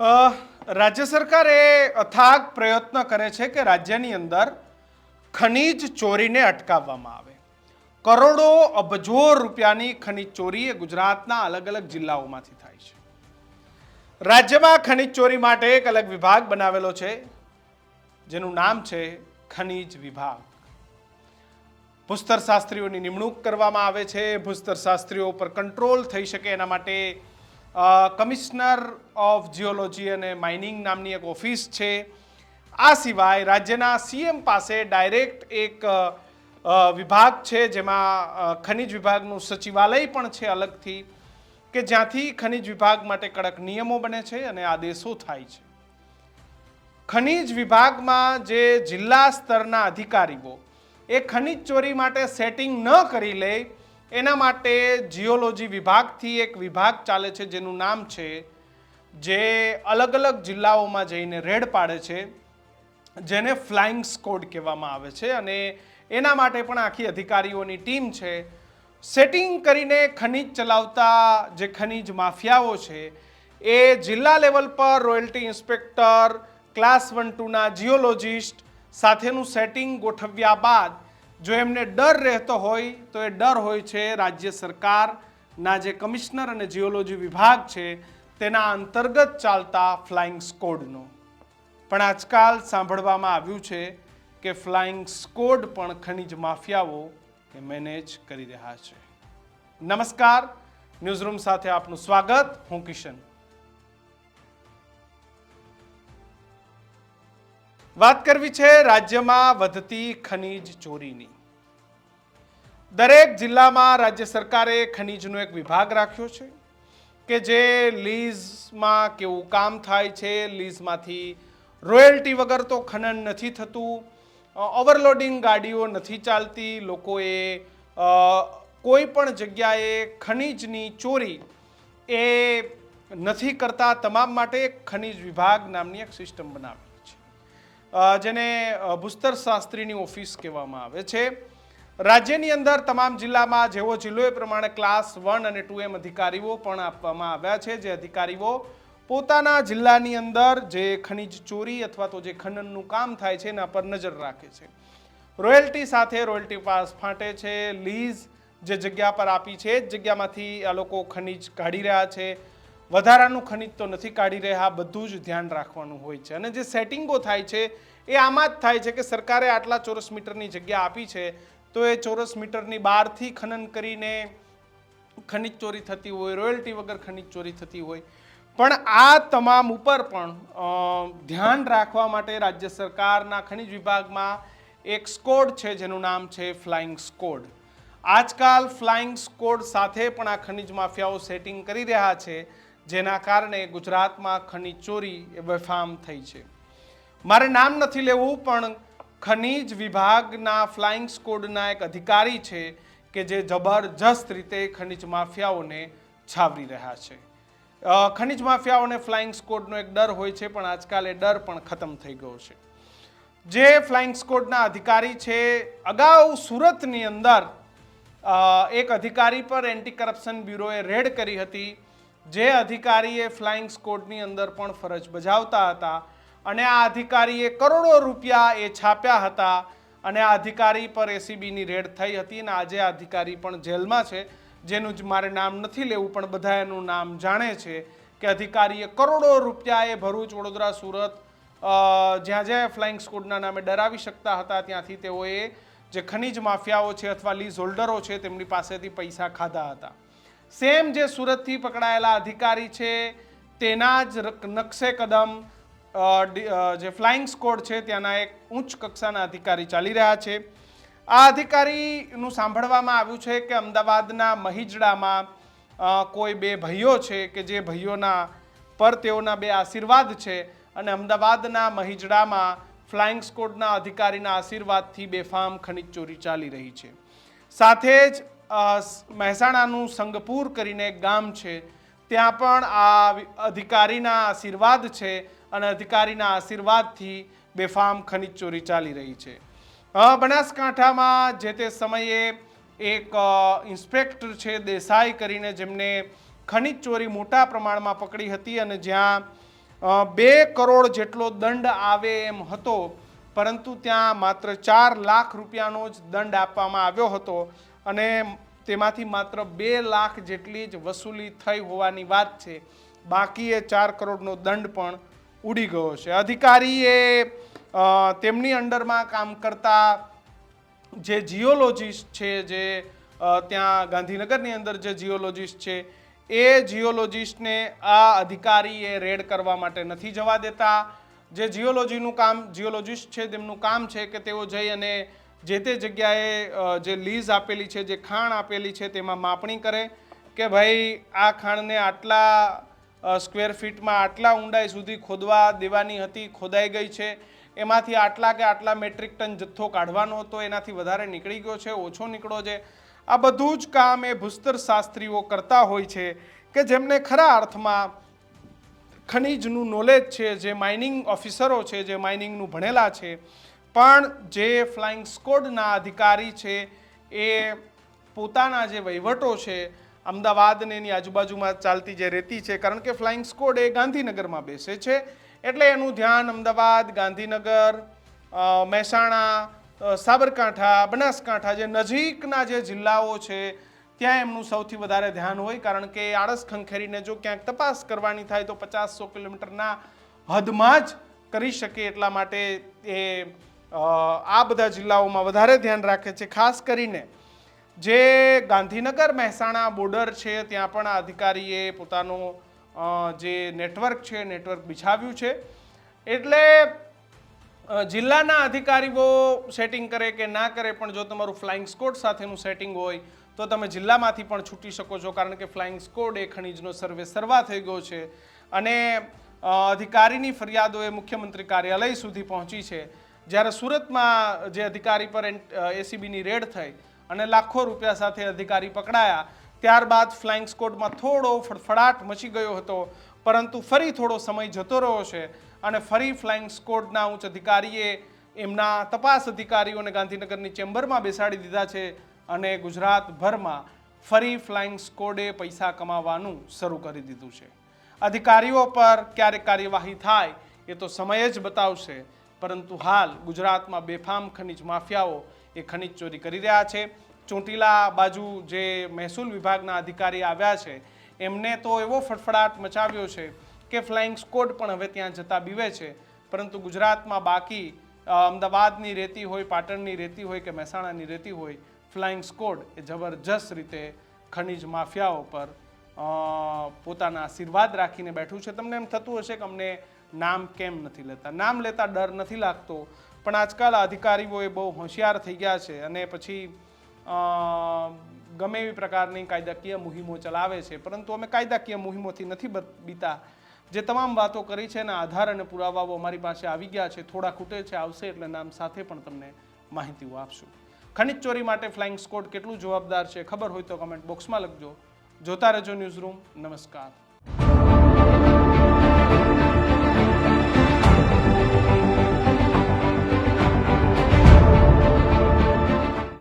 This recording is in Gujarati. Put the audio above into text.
રાજ્ય સરકાર એ અથાગ પ્રયત્ન કરે છે કે રાજ્યની અંદર ખનીજ ચોરીને અટકાવવામાં આવે. કરોડો અબજો રૂપિયાની ખનીજ ચોરી એ ગુજરાતના અલગ અલગ જિલ્લાઓમાંથી થાય છે. રાજ્યમાં ખનીજ ચોરી માટે એક અલગ વિભાગ બનાવેલો છે, જેનું નામ છે ખનીજ વિભાગ. ભૂસ્તર શાસ્ત્રીઓની નિમણૂક કરવામાં આવે છે ભૂસ્તર શાસ્ત્રીઓ પર કંટ્રોલ થઈ શકે એના માટે કમિશનર ઓફ જીઓલોજી અને માઇનિંગ નામની એક ઓફિસ છે. આ સિવાય રાજ્યના સીએમ પાસે ડાયરેક્ટ એક વિભાગ છે, જેમાં ખનિજ વિભાગનું સચિવાલય પણ છે અલગથી, કે જ્યાંથી ખનિજ વિભાગ માટે કડક નિયમો બને છે અને આદેશો થાય છે. ખનિજ વિભાગમાં જે જિલ્લા સ્તરના અધિકારીઓ, એ ખનિજ ચોરી માટે સેટિંગ ન કરી લે એના માટે જીઓલોજી વિભાગથી એક વિભાગ ચાલે છે, જેનું નામ છે, જે અલગ અલગ જિલ્લાઓમાં જઈને રેડ પાડે છે, જેને ફ્લાઇંગ સ્કોડ કહેવામાં આવે છે. અને એના માટે પણ આખી અધિકારીઓની ટીમ છે. સેટિંગ કરીને ખનિજ ચલાવતા જે ખનિજ માફિયાઓ છે, એ જિલ્લા લેવલ પર રોયલ્ટી ઇન્સ્પેક્ટર, ક્લાસ વન ટુના જીઓલોજિસ્ટ સાથેનું સેટિંગ ગોઠવ્યા બાદ જો એમને ડર રહેતો હોય, તો એ ડર હોય છે રાજ્ય સરકારના જે કમિશનર અને જીઓલોજી વિભાગ છે, તેના અંતર્ગત ચાલતા ફ્લાઇંગ સ્કોડનો. પણ આજકાલ સાંભળવામાં આવ્યું છે કે ફ્લાઇંગ સ્કોડ પણ ખનિજ માફિયાઓ એ મેનેજ કરી રહ્યા છે. નમસ્કાર, ન્યૂઝરૂમ સાથે આપનું સ્વાગત, હું કિશન. વાત કરવી છે રાજ્યમાં વધતી ખનીજ ચોરીની. દરેક જિલ્લામાં રાજ્ય સરકારે ખનીજનો એક વિભાગ રાખ્યો છે કે જે લીઝમાં કેવું કામ થાય છે લીઝમાંથી રોયલ્ટી વગર તો ખનન નથી થતું ઓવરલોડિંગ ગાડીઓ નથી ચાલતી લોકોએ કોઈ પણ જગ્યાએ ખનીજની ચોરી એ નથી કરતા તમામ માટે ખનીજ વિભાગ નામની એક સિસ્ટમ અ, જેને ભૂસ્તર શાસ્ત્રીની ઓફિસ કહેવામાં આવે છે. રાજ્યની અંદર તમામ જિલ્લામાં જેવો જિલ્લો એ પ્રમાણે ક્લાસ વન અને ટુ એમ અધિકારીઓ પણ આપવામાં આવ્યા છે. જે અધિકારીઓ પોતાના જિલ્લાની અંદર જે ખનિજ ચોરી અથવા તો જે ખનનનું કામ થાય છે એના પર નજર રાખે છે. રોયલ્ટી સાથે રોયલ્ટી પાસ ફાંટે છે. લીઝ જે જગ્યા પર આપી છે, એ જગ્યામાંથી આ લોકો ખનિજ કાઢી રહ્યા છે. વધારાનું ખનિજ તો નથી કાઢી રહ્યા, આ બધું જ ધ્યાન રાખવાનું હોય છે. અને જે સેટિંગો થાય છે, એ આમાં જ થાય છે કે સરકારે આટલા ચોરસ મીટરની જગ્યા આપી છે, તો એ ચોરસ મીટરની બહારથી ખનન કરીને ખનિજ ચોરી થતી હોય, રોયલ્ટી વગર ખનિજ ચોરી થતી હોય. પણ આ તમામ ઉપર પણ ધ્યાન રાખવા માટે રાજ્ય સરકારના ખનિજ વિભાગમાં એક સ્કોડ છે, જેનું નામ છે ફ્લાઇંગ સ્કોડ. આજકાલ ફ્લાઇંગ સ્કોડ સાથે પણ આ ખનિજ માફિયાઓ સેટિંગ કરી રહ્યા છે. જેના કારણે ગુજરાતમાં ખનીજ ચોરી એ બેફામ થઈ છે. મારે નામ નથી લેવું, પણ ખનીજ વિભાગના ફ્લાઇંગ સ્કોડના એક અધિકારી છે કે જે જબરજસ્ત રીતે ખનીજ માફિયાઓને છાવરી રહ્યા છે. ખનીજ માફિયાઓને ફ્લાઇંગ સ્કોડનો એક ડર હોય છે, પણ આજકાલ એ ડર પણ ખતમ થઈ ગયો છે. જે ફ્લાઇંગ સ્કોડના અધિકારી છે, અગાઉ સુરતની અંદર એક અધિકારી પર એન્ટી કરપ્શન બ્યુરોએ રેડ કરી હતી. જે અધિકારીએ ફ્લાઇંગ સ્કોડની અંદર પણ ફરજ બજાવતા હતા અને આ અધિકારીએ કરોડો રૂપિયા એ છાપ્યા હતા અને આ અધિકારી પર એસીબીની રેડ થઈ હતી અને આજે અધિકારી પણ જેલમાં છે. જેનું જ મારે નામ નથી લેવું, પણ બધા એનું નામ જાણે છે કે અધિકારીએ કરોડો રૂપિયા એ ભરૂચ, વડોદરા, સુરત જ્યાં જ્યાં ફ્લાઇંગ સ્કોડના નામે ડરાવી શકતા હતા, ત્યાંથી તેઓએ જે ખનિજ માફિયાઓ છે અથવા લીઝ હોલ્ડરો છે, તેમની પાસેથી પૈસા ખાધા હતા. સેમ જે સુરતથી પકડાયેલા અધિકારી છે, તેના જ નકશે કદમ જે ફ્લાઇંગ સ્કોડ છે, ત્યાંના એક ઉચ્ચ કક્ષાના અધિકારી ચાલી રહ્યા છે. આ અધિકારીનું સાંભળવામાં આવ્યું છે કે અમદાવાદના મહિજડામાં કોઈ બે ભાઈઓ છે કે જે ભાઈઓના પર તેઓના બે આશીર્વાદ છે અને અમદાવાદના મહિજડામાં ફ્લાઇંગ સ્કોડના અધિકારીના આશીર્વાદથી બેફામ ખનિજ ચોરી ચાલી રહી છે. સાથે જ મહેસાણાનું સંગપુર કરીને એક ગામ છે, ત્યાં પણ આ અધિકારીના આશીર્વાદ છે અને અધિકારીના આશીર્વાદથી બેફામ ખનિજ ચોરી ચાલી રહી છે. બનાસકાંઠામાં જે તે સમયે એક ઇન્સ્પેક્ટર છે દેસાઈ કરીને જેમને ખનિજ ચોરી મોટા પ્રમાણમાં પકડી હતી અને જ્યાં બે કરોડ જેટલો દંડ આવે એમ હતો, પરંતુ ત્યાં માત્ર ચાર લાખ રૂપિયાનો જ દંડ આપવામાં આવ્યો હતો. અને તેમાંથી માત્ર બે લાખ જેટલી જ વસૂલી થઈ હોવાની વાત છે. બાકી એ ચાર કરોડનો દંડ પણ ઉડી ગયો છે. અધિકારીએ તેમની અંડરમાં કામ કરતા જે જીઓલોજીસ્ટ છે, જે ત્યાં ગાંધીનગરની અંદર જે જીઓલોજીસ્ટ છે, એ જીઓલોજીસ્ટને આ અધિકારીએ રેડ કરવા માટે નથી જવા દેતા. જે જીઓલોજીનું કામ જીઓલોજીસ્ટ છે, તેમનું કામ છે કે તેઓ જઈ અને જે તે જગ્યાએ જે લીઝ આપેલી છે, જે ખાણ આપેલી છે, તેમાં માપણી કરે કે ભાઈ આ ખાણને આટલા સ્ક્વેર ફીટમાં આટલા ઊંડાઈ સુધી ખોદવા દેવાની હતી, ખોદાઈ ગઈ છે. એમાંથી આટલા કે આટલા મેટ્રિક ટન જથ્થો કાઢવાનો હતો, એનાથી વધારે નીકળી ગયો છે, ઓછો નીકળો છે. આ બધું જ કામ એ ભૂસ્તર શાસ્ત્રીઓ કરતા હોય છે કે જેમને ખરા અર્થમાં ખનિજનું નોલેજ છે, જે માઇનિંગ ઓફિસરો છે, જે માઇનિંગનું ભણેલા છે પણ જે ફ્લાઇંગ સ્કોડના અધિકારી છે, એ પોતાના જે વહીવટો છે, અમદાવાદને એની આજુબાજુમાં ચાલતી જે રેતી છે, કારણ કે ફ્લાઇંગ સ્કોડ એ ગાંધીનગરમાં બેસે છે, એટલે એનું ધ્યાન અમદાવાદ, ગાંધીનગર મહેસાણા સાબરકાંઠા, બનાસકાંઠા જે નજીકના જે જિલ્લાઓ છે, ત્યાં એમનું સૌથી વધારે ધ્યાન હોય, કારણ કે આળસ ખંખેરીને જો ક્યાંક તપાસ કરવાની થાય તો પચાસ સો કિલોમીટરના હદમાં જ કરી શકે એટલા માટે એ આ બધા જિલ્લાઓમાં વધારે ધ્યાન રાખે છે, ખાસ કરીને જે ગાંધીનગર મહેસાણા બોર્ડર છે, ત્યાં પણ અધિકારીએ પોતાનું જે નેટવર્ક છે નેટવર્ક બિછાવ્યું છે. એટલે જિલ્લાના અધિકારીઓ સેટિંગ કરે કે ના કરે, પણ જો તમારું ફ્લાઇંગ સ્કોડ સાથેનું સેટિંગ હોય, તો તમે જિલ્લામાંથી પણ છૂટી શકો છો, કારણ કે ફ્લાઇંગ સ્કોડ એ ખનીજનો સર્વે સર્વા થઈ ગયો છે. અને અધિકારીની ફરિયાદો એ મુખ્યમંત્રી કાર્યાલય સુધી પહોંચી છે. જ્યારે સુરતમાં જે અધિકારી પર એસીબીની રેડ થઈ અને લાખો રૂપિયા સાથે અધિકારી પકડાયા, ત્યારબાદ ફ્લાઇંગ સ્કોડમાં થોડો ફડફડાટ મચી ગયો હતો, પરંતુ ફરી થોડો સમય જતો રહ્યો છે અને ફરી ફ્લાઇંગ સ્કોડના ઉચ્ચ અધિકારીએ એમના તપાસ અધિકારીઓને ગાંધીનગરની ચેમ્બરમાં બેસાડી દીધા છે અને ગુજરાતભરમાં ફરી ફ્લાઇંગ સ્કોડે પૈસા કમાવાનું શરૂ કરી દીધું છે. અધિકારીઓ પર ક્યારે કાર્યવાહી થાય, એ તો સમય જ બતાવશે. પરંતુ હાલ ગુજરાતમાં બેફામ ખનિજ માફિયાઓ એ ખનિજ ચોરી કરી રહ્યા છે. ચોટીલા બાજુ જે મહેસૂલ વિભાગના અધિકારી આવ્યા છે, એમને તો એવો ફડફડાટ મચાવ્યો છે કે ફ્લાઇંગ સ્કોડ પણ હવે ત્યાં જતા બીવે છે. પરંતુ ગુજરાતમાં બાકી અમદાવાદની રેતી હોય, પાટણની રેતી હોય કે મહેસાણાની રેતી હોય, ફ્લાઇંગ સ્કોડ એ જબરજસ્ત રીતે ખનિજ માફિયાઓ પર પોતાના આશીર્વાદ રાખીને બેઠું છે. તમને એમ થતું હશે કે અમને નામ કેમ નથી લેતા? નામ લેતા ડર નથી લાગતો. પણ આજકાલ અધિકારીઓ એ બહુ હોશિયાર થઈ ગયા છે અને પછી ગમે એવી પ્રકારની કાયદાકીય મુહિમો ચલાવે છે. પરંતુ અમે કાયદાકીય મુહિમોથી નથી બીતા. જે તમામ વાતો કરી છે એના આધાર અને પુરાવાઓ અમારી પાસે આવી ગયા છે. થોડા ખૂટે છે, આવશે એટલે નામ સાથે પણ તમને માહિતીઓ આપશું. ખનિજ ચોરી માટે ફ્લાઇંગ સ્કોડ કેટલું જવાબદાર છે ખબર હોય તો કમેન્ટ બોક્સમાં લખજો. જોતા રહેજો ન્યૂઝ રૂમ નમસ્કાર.